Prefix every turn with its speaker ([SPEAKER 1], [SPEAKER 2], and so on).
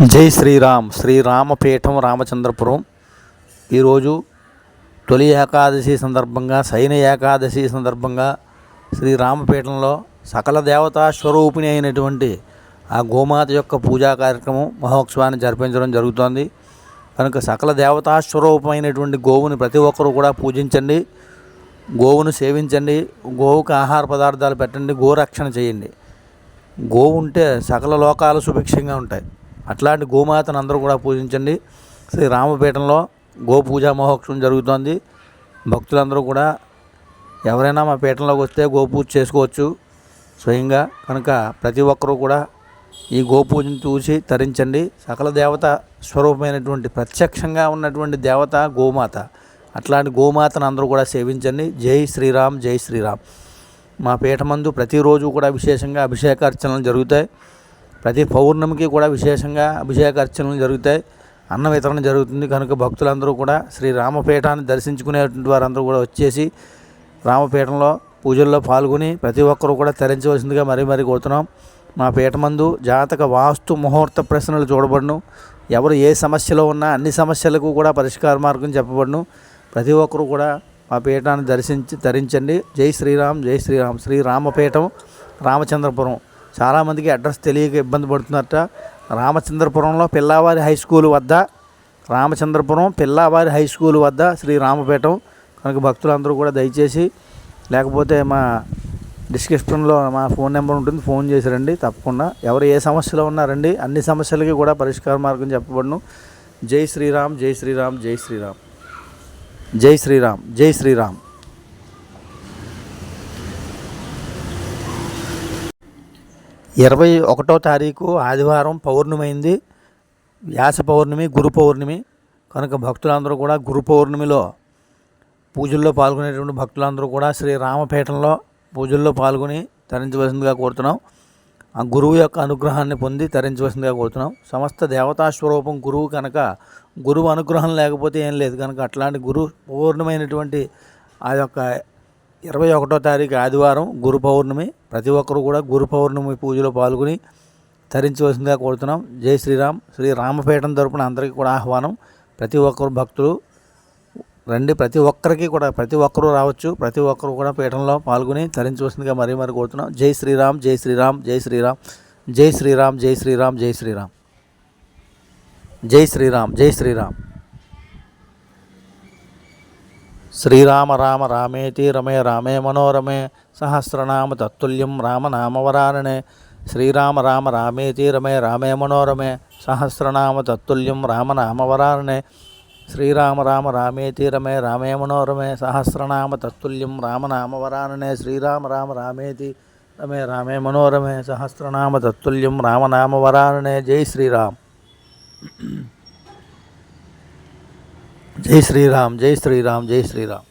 [SPEAKER 1] జై శ్రీరామ్. శ్రీరామపీఠం రామచంద్రపురం. ఈరోజు తొలి ఏకాదశి సందర్భంగా శయన ఏకాదశి సందర్భంగా శ్రీరామపీఠంలో సకల దేవతా స్వరూపిణి అయినటువంటి ఆ గోమాత యొక్క పూజా కార్యక్రమం మహోత్సవాన్ని జరిపించడం జరుగుతోంది. కనుక సకల దేవతా స్వరూపమైనటువంటి గోవుని ప్రతి ఒక్కరూ కూడా పూజించండి. గోవును సేవించండి. గోవుకు ఆహార పదార్థాలు పెట్టండి. గోరక్షణ చేయండి. గోవు ఉంటే సకల లోకాలు సుభిక్షంగా ఉంటాయి. అట్లాంటి గోమాతను అందరూ కూడా పూజించండి. శ్రీ రామపీఠంలో గోపూజా మహోత్సవం జరుగుతోంది. భక్తులందరూ కూడా ఎవరైనా మా పీఠంలోకి వస్తే గోపూజ చేసుకోవచ్చు. స్వయంగా కనుక ప్రతి ఒక్కరూ కూడా ఈ గోపూజను చూసి తరించండి. సకల దేవత స్వరూపమైనటువంటి ప్రత్యక్షంగా ఉన్నటువంటి దేవత గోమాత. అట్లాంటి గోమాతను అందరూ కూడా సేవించండి. జై శ్రీరామ్ జై శ్రీరామ్. మా పీఠమందు ప్రతిరోజు కూడా విశేషంగా అభిషేకార్చనలు జరుగుతాయి. ప్రతి పౌర్ణమికి కూడా విశేషంగా అభిషేకార్చనలు జరుగుతాయి. అన్న వితరణ జరుగుతుంది. కనుక భక్తులందరూ కూడా శ్రీ రామపీఠాన్ని దర్శించుకునేటువంటి వారందరూ కూడా వచ్చేసి రామపీఠంలో పూజల్లో పాల్గొని ప్రతి ఒక్కరూ కూడా తరించవలసిందిగా మరీ మరీ కోరుతున్నాం. మా పీఠమందు జాతక వాస్తు ముహూర్త ప్రశ్నలు చూడబడును. ఎవరు ఏ సమస్యలో ఉన్నా అన్ని సమస్యలకు కూడా పరిష్కార మార్గం చెప్పబడును. ప్రతి ఒక్కరూ కూడా మా పీఠాన్ని దర్శించి ధరించండి జై శ్రీరామ్ జై శ్రీరామ్. శ్రీరామపీఠం రామచంద్రపురం. చాలామందికి అడ్రస్ తెలియక ఇబ్బంది పడుతున్నారట రామచంద్రపురంలో పిల్లావారి హై స్కూల్ వద్ద రామచంద్రపురం పిల్లావారి హై స్కూల్ వద్ద శ్రీ రామపీఠం. కనుక భక్తులందరూ కూడా దయచేసి లేకపోతే మా డిస్క్రిప్షన్లో మా ఫోన్ నెంబర్ ఉంటుంది ఫోన్ చేసి రండి తప్పకుండా. ఎవరు ఏ సమస్యలో ఉన్నారండి అన్ని సమస్యలకి కూడా పరిష్కార మార్గం చెప్పబడును. జై శ్రీరామ్ జై శ్రీరామ్ జై శ్రీరామ్. జై శ్రీరామ్ జై శ్రీరామ్. ఇరవై ఒకటో తారీఖు ఆదివారం పౌర్ణమి అయింది. వ్యాస పౌర్ణమి గురు పౌర్ణమి. కనుక భక్తులందరూ కూడా గురు పౌర్ణమిలో పూజల్లో పాల్గొనేటువంటి భక్తులందరూ కూడా శ్రీ రామపీఠంలో పూజల్లో పాల్గొని తరించవలసిందిగా కోరుతున్నాం. ఆ గురువు యొక్క అనుగ్రహాన్ని పొంది తరించవలసిందిగా కోరుతున్నాం. సమస్త దేవతా స్వరూపం గురువు కనుక గురువు అనుగ్రహం లేకపోతే ఏం లేదు. కనుక అట్లాంటి గురు పూర్ణమైనటువంటి ఆ యొక్క ఇరవై ఒకటో తారీఖు ఆదివారం గురు పౌర్ణమి. ప్రతి ఒక్కరూ కూడా గురు పౌర్ణమి పూజలో పాల్గొని తరించవలసిందిగా కోరుతున్నాం. జై శ్రీరామ్. శ్రీ రామపీఠం తరపున అందరికీ కూడా ఆహ్వానం. ప్రతి ఒక్కరు భక్తులు రండి. ప్రతి ఒక్కరికి కూడా ప్రతి ఒక్కరూ రావచ్చు. ప్రతి ఒక్కరు కూడా పీఠంలో పాల్గొని తరించవలసిందిగా మరీ మరి కోరుతున్నాం. జై శ్రీరామ్. జై శ్రీరామ్. జై శ్రీరామ్. జై శ్రీరామ్. జై శ్రీరామ్. జై శ్రీరామ్. జై శ్రీరామ్. జై శ్రీరామ్. శ్రీరామ రామ రామేతి రమే రామే మనోరమే సహస్రనామ తత్తుల్యం రామనామవరారణే శ్రీరామ రామ రామేతి రమే రామే మనోరమే సహస్రనామ తత్తుల్యం రామనామవరారణే శ్రీరామ రామ రామేతి రమే రామే మనోరమే సహస్రనామ తత్తుల్యం రామనామవరారణే శ్రీరామ రామ రామేతి రమే రామే మనోరమే సహస్రనామ తత్తుల్యం రామనామవరారణే జై శ్రీరామ్. ஜெய் ஸ்ரீராம் ஜெய் ஸ்ரீராம் ஜெய் ஸ்ரீராம்